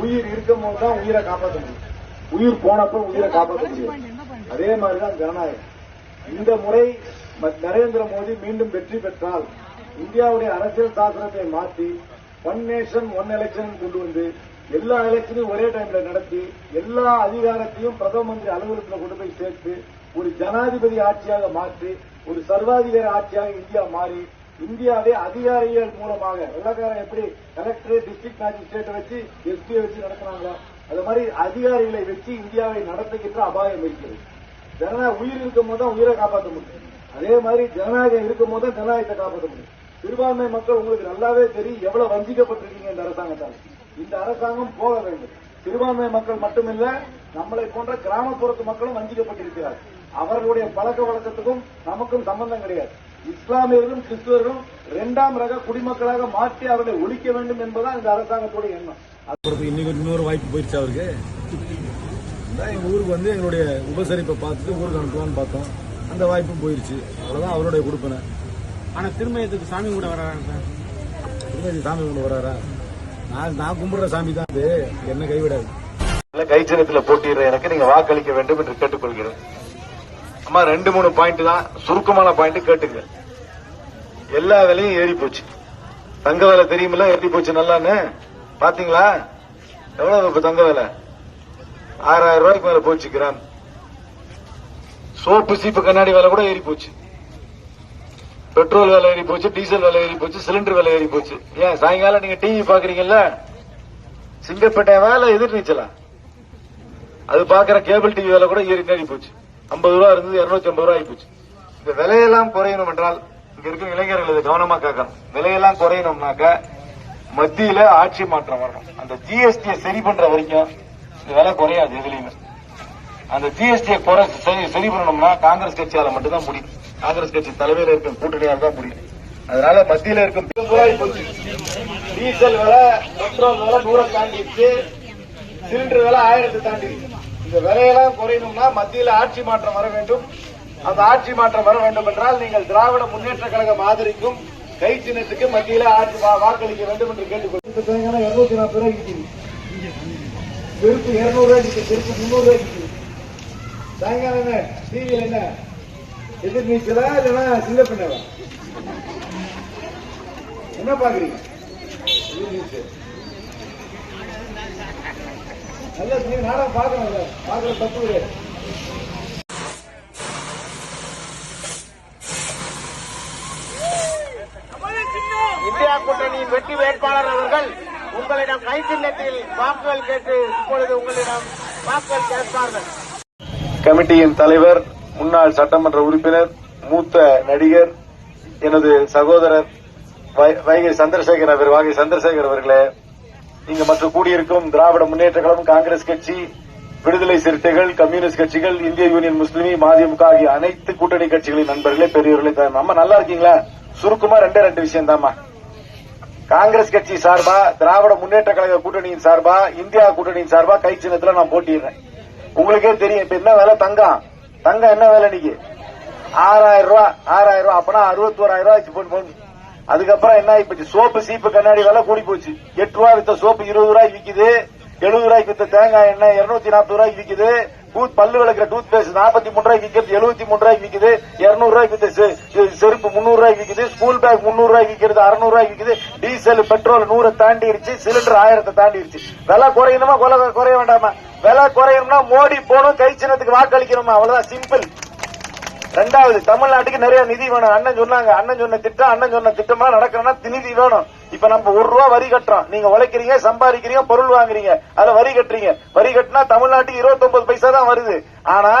உயிர் இருக்கும் போது தான் உயிரை காப்பாற்ற முடியும். உயிர் போனப்ப உயிரை காப்பாற்ற முடியும் அதே மாதிரிதான் ஜனநாயகம். இந்த முறை நரேந்திர மோடி மீண்டும் வெற்றி பெற்றால் இந்தியாவுடைய அரசியல் சாசனத்தை மாற்றி ஒன் நேஷன் ஒன் எலெக்ஷன் கொண்டு வந்து எல்லா எலெக்ஷனையும் ஒரே டைம்ல நடத்தி எல்லா அதிகாரத்தையும் பிரதம மந்திரி அலுவலகத்தில் கொண்டு போய் சேர்த்து ஒரு ஜனாதிபதி ஆட்சியாக மாற்றி ஒரு சர்வாதிகார ஆட்சியாக இந்தியா மாறி இந்தியாவே அதிகாரிகள் மூலமாக வெள்ளக்காரன் எப்படி கலெக்டர் டிஸ்ட்ரிக்ட் மேஜிஸ்ட்ரேட்டை வச்சு எஸ்பியை வச்சு நடத்துறாங்களோ அது மாதிரி அதிகாரிகளை வச்சு இந்தியாவை நடத்துகின்ற அபாயம் இருக்கிறது. ஜனநாயக உயிர் இருக்கும் போது தான் உயிரை காப்பாற்ற முடியும். அதே மாதிரி ஜனநாயகம் இருக்கும் போது தான் ஜனநாயகத்தை காப்பாற்ற முடியும். சிறுபான்மை மக்கள் உங்களுக்கு நல்லாவே தெரியும் எவ்வளவு வஞ்சிக்கப்பட்டிருக்கீங்க இந்த அரசாங்கத்தால். இந்த அரசாங்கம் போக வேண்டும். சிறுபான்மை மக்கள் மட்டுமில்ல நம்மளை போன்ற கிராமப்புறத்து மக்களும் வஞ்சிக்கப்பட்டிருக்கிறார் அவர்களுடைய பழக்க வழக்கத்துக்கும் நமக்கும் சம்பந்தம் கிடையாது. இஸ்லாமியர்களும் கிறிஸ்துவர்களும் இரண்டாம் ரக குடிமக்களாக மாற்றி அவர்களை ஒழிக்க வேண்டும் என்பதுதான் இந்த அரசாங்கத்துடைய எண்ணம். அப்புறத்துக்கு இன்னைக்கு இன்னொரு வாய்ப்பு போயிடுச்சு அவருக்கு. எங்க ஊருக்கு வந்து எங்களுடைய உபசரிப்பை பார்த்துட்டு ஊருக்கு அனுப்பலாம்னு பார்த்தோம். அந்த வாய்ப்பும் போயிருச்சு. அவ்வளவுதான் அவருடைய கொடுப்பனை. ஆனா திரும்ப எதுக்கு சாமி கூட வராங்க சார்? திரும்ப சாமி கொண்டு வராரா? நான் நான் கும்பிடுற சாமி தான் அது. என்ன கைவிடாது. கைச்சனத்துல போட்டியிடுற எனக்கு நீங்க வாக்களிக்க வேண்டும் என்று கேட்டுக்கொள்கிறேன். அம்மா ரெண்டு மூணு பாயிண்ட் தான். சுருக்கமான பாயிண்ட் கேட்டுங்க. எல்லா விலையும் ஏறி போச்சு. தங்க விலை தெரியுமில்ல? ஏறி போச்சு? நல்லான்னு? பாத்தீங்களா? எவ்வளவு இப்ப தங்க விலை? ஆறாயிரம் ரூபாய்க்கு மேல போச்சு கிராம். சோப்பு சீப்பு கண்ணாடி விலை கூட ஏறி போச்சு. பெட்ரோல் விலை ஏறி போச்சு டீசல் விலை ஏறி போச்சு சிலிண்டர் விலை ஏறி போச்சு. ஏன் சாயங்காலம் நீங்க டிவி பாக்குறீங்கல்ல? சிங்கப்பேட்டை வேலை எதிர்நீச்சலா? அது பாக்குற கேபிள் டிவி விலை கூட ஏறி ஏறி போச்சு. ஐம்பது ரூபா இருந்தது இருநூத்தி ஐம்பது ரூபாய் போச்சு இந்த விலையெல்லாம் குறையணும் என்றால் இங்க இருக்கிற இளைஞர்கள் இது கவனமா கேட்கணும். விலையெல்லாம் குறையணும்னாக்க மத்தியில ஆட்சி மாற்றம் வரணும். அந்த ஜிஎஸ்டியை சரி பண்ற வரைக்கும் இந்த விலை குறையாது எதுலையுமே. அந்த ஜிஎஸ்டியை குறை சரி சரி பண்ணணும்னா காங்கிரஸ் கட்சியால மட்டும்தான் முடியும். காங்கிரஸ் கட்சி தலைவர் இருக்கும் கூட்டணியால் தான் முடியும். அதனால மத்தியில இருக்கும் டீசல் விலை பெட்ரோல் விலை நூறை தாண்டிடுச்சு. சிலிண்டர் விலை ஆயிரத்தை தாண்டி இந்த விலையெல்லாம் குறையணும்னா மத்தியில் ஆட்சி மாற்றம் வர வேண்டும். அந்த ஆட்சி மாற்றம் வர வேண்டும் என்றால் நீங்கள் திராவிட முன்னேற்ற கழகம் ஆதரிக்கும் கை சின்னத்துக்கு மத்தியில் ஆட்சி வாக்களிக்க வேண்டும் என்று கேட்டுக்கொள்கிறேன் இருநூத்தி நாற்பது ரூபாய் விற்கிது செருப்பு இருநூறு ரூபாய் விற்கிது செருப்பு சாயங்காலம் என்ன? டிவியில் என்ன? எதிர்நீச்சலா இல்லைன்னா சின்ன பின்னவா என்ன பாக்குறீங்க எதிர்நீச்சல் நல்ல நீங்க நாடகம் பார்க்கணும்ல பார்க்கற தப்பு கிடையாது. இந்தியா கூட்டணியின் வெற்றி வேட்பாளர் அவர்கள் உங்களிடம் கை சின்னத்தில் வாக்குகள் கேட்டு இப்பொழுது உங்களிடம் வாக்குகள் கேட்பார்கள். கமிட்டியின் தலைவர் முன்னாள் சட்டமன்ற உறுப்பினர் மூத்த நடிகர் எனது சகோதரர் வை- வைகை சந்திரசேகர் அவர் வாகை சந்திரசேகர் அவர்களே இங்கு மற்ற கூடியிருக்கும் திராவிட முன்னேற்ற கழகம் காங்கிரஸ் கட்சி விடுதலை சிறுத்தைகள் கம்யூனிஸ்ட் கட்சிகள் இந்திய யூனியன் முஸ்லீம் மதிமுக ஆகிய அனைத்து கூட்டணி கட்சிகளின் நண்பர்களே பெரியவர்களே நம்ம நல்லா இருக்கீங்களா? சுருக்கமா ரெண்டே ரெண்டு விஷயம் தாமா காங்கிரஸ் கட்சி சார்பா திராவிட முன்னேற்ற கழக கூட்டணியின் சார்பா இந்தியா கூட்டணியின் சார்பா கை சின்னத்துல நான் போட்டிடுறேன் உங்களுக்கே தெரியும் இப்ப என்ன வேலை? தங்கம். தங்கம் என்ன வேலை இன்னைக்கு? ஆறாயிரம் ரூபாய் ஆறாயிரம் ரூபாய் அப்பனா அறுபத்தோராயிரம் ரூபாய் போட்டு அதுக்கப்புறம் என்ன ஆயிப்போச்சு? சோப்பு சீப்பு கண்ணாடி விலை கூடி போச்சு. எட்டு ரூபாய் வித்த சோப்பு இருபது ரூபாய் விக்குது. எழுபது ரூபாய்க்கு வித்த தேங்காய் எண்ணெய் இருநூத்தி நாற்பது ரூபாய்க்கு விக்குது. டூத் பல்லு விளக்குற டூத் பேஸ்ட் நாற்பத்தி மூணு ரூபாய்க்கு விற்கிறது எழுபத்தி மூணு ரூபாய்க்கு விற்குது இருநூறு ரூபாய்க்கு வித்த செருப்பு முன்னூறு ரூபாய்க்கு விற்குது ஸ்கூல் பேக் முன்னூறு ரூபாய்க்கு விற்கிறது அறுநூறு ரூபாய்க்கு விற்குது டீசல் பெட்ரோல் நூறை தாண்டிருச்சு சிலிண்டர் ஆயிரத்தை தாண்டிருச்சு. விலை குறையணுமா? குறைய வேண்டாமா? விலை குறையணும்னா மோடி போகணும் கை சின்னத்துக்கு வாக்களிக்கணுமா? அவ்வளவுதான் சிம்பிள் ரெண்டாவது தமிழ்நாட்டுக்கு நிறைய நிதி வேணும். அண்ணன் சொன்னாங்க அண்ணன் சொன்ன திட்டம் அண்ணன் சொன்ன திட்டமா நடக்கணும்னா நிதி வேணும். இப்ப நம்ம ஒரு ரூபா வரி கட்டுறோம். நீங்க உழைக்கிறீங்க சம்பாதிக்கிறீங்க பொருள் வாங்குறீங்க. அதுல வரி கட்டுறீங்க. வரி கட்டினா தமிழ்நாட்டுக்கு 29 பைசா தான் வருது. ஆனா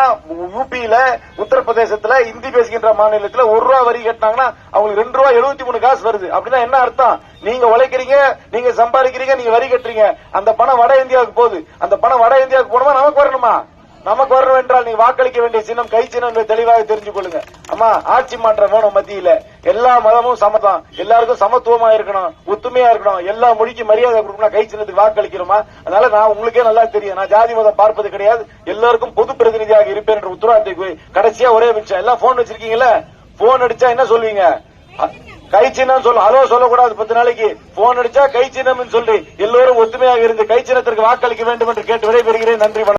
யூபியில உத்தரப்பிரதேசத்துல இந்தி பேசுகின்ற மாநிலத்துல ஒரு ரூபா வரி கட்டினாங்கன்னா அவங்களுக்கு ரெண்டு ரூபா எழுபத்தி மூணு காசு வருது. அப்படின்னா என்ன அர்த்தம்? நீங்க உழைக்கிறீங்க நீங்க சம்பாதிக்கிறீங்க நீங்க வரி கட்டுறீங்க. அந்த பணம் வட இந்தியாவுக்கு போகுது. அந்த பணம் வட இந்தியாவுக்கு போகணுமா நமக்கு வரணுமா? நமக்கு வரணும் என்றால் நீ வாக்களிக்க வேண்டிய சின்னம் கை சின்னம் தெளிவாக தெரிஞ்சு கொள்ளுங்க. அம்மா ஆட்சி மாற்றம் வேணும் மத்தியில. எல்லா மதமும் சமதான் எல்லாருக்கும் சமத்துவமா இருக்கணும் ஒத்துமையா இருக்கணும். எல்லா மொழிக்கும் மரியாதை கொடுக்கணும் கை சின்னத்துக்கு வாக்களிக்கிறோமா அதனால நான் உங்களுக்கே நல்லா தெரியும். நான் ஜாதி மதம் பார்ப்பது கிடையாது. எல்லாருக்கும் பொது பிரதிநிதியாக இருப்பேன் என்ற உத்தரவாதத்தை கடைசியா ஒரே நிமிஷம். எல்லாம் போன் வச்சிருக்கீங்கல்ல? போன் அடிச்சா என்ன சொல்வீங்க? கை சின்னம் சொல்ல ஹலோ சொல்லக்கூடாது. பத்து நாளைக்கு. போன் அடிச்சா கை சின்னம் சொல்லி. எல்லோரும் ஒத்துமையாக இருந்து கை சின்னத்திற்கு வாக்களிக்க வேண்டும் என்று கேட்டு விடைபெறுகிறேன். நன்றி